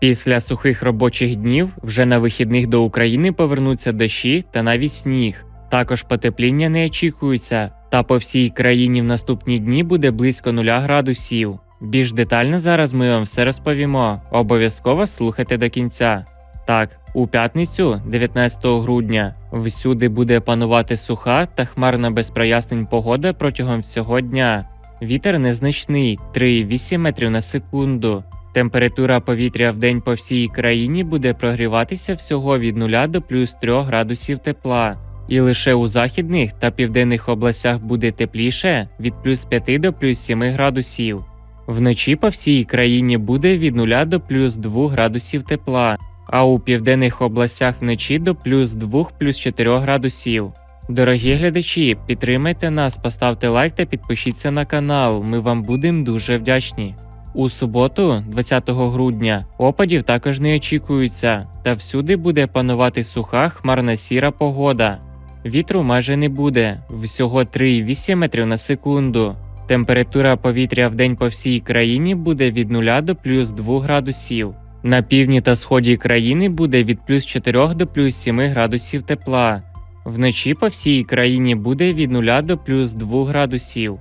Після сухих робочих днів вже на вихідних до України повернуться дощі та навіть сніг. Також потепління не очікується, та по всій країні в наступні дні буде близько 0 градусів. Більш детально зараз ми вам все розповімо. Обов'язково слухайте до кінця. Так, у п'ятницю, 19 грудня, всюди буде панувати суха та хмарна без прояснень погода протягом всього дня. Вітер незначний 3,8 метрів на секунду. Температура повітря в день по всій країні буде прогріватися всього від 0 до плюс 3 градусів тепла. І лише у західних та південних областях буде тепліше від плюс 5 до плюс 7 градусів. Вночі по всій країні буде від 0 до плюс 2 градусів тепла, а у південних областях вночі до плюс 2 плюс 4 градусів. Дорогі глядачі, підтримайте нас, поставте лайк та підпишіться на канал. Ми вам будемо дуже вдячні. У суботу, 20 грудня, опадів також не очікується, та всюди буде панувати суха хмарна сіра погода. Вітру майже не буде, всього 3,8 метрів на секунду. Температура повітря в день по всій країні буде від 0 до плюс 2 градусів. На півдні та сході країни буде від плюс 4 до плюс 7 градусів тепла. Вночі по всій країні буде від 0 до плюс 2 градусів.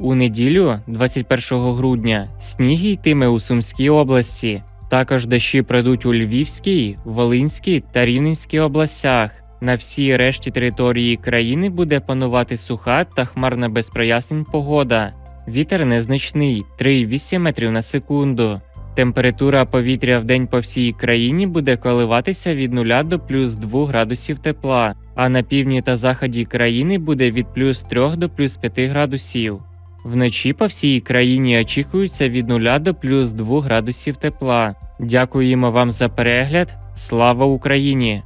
У неділю, 21 грудня, сніг йтиме у Сумській області. Також дощі пройдуть у Львівській, Волинській та Рівненській областях. На всій решті території країни буде панувати суха та хмарна без прояснень погода. Вітер незначний 3,8 метрів на секунду. Температура повітря в день по всій країні буде коливатися від 0 до плюс 2 градусів тепла, а на півдні та заході країни буде від плюс 3 до плюс 5 градусів. Вночі по всій країні очікується від 0 до плюс 2 градусів тепла. Дякуємо вам за перегляд. Слава Україні!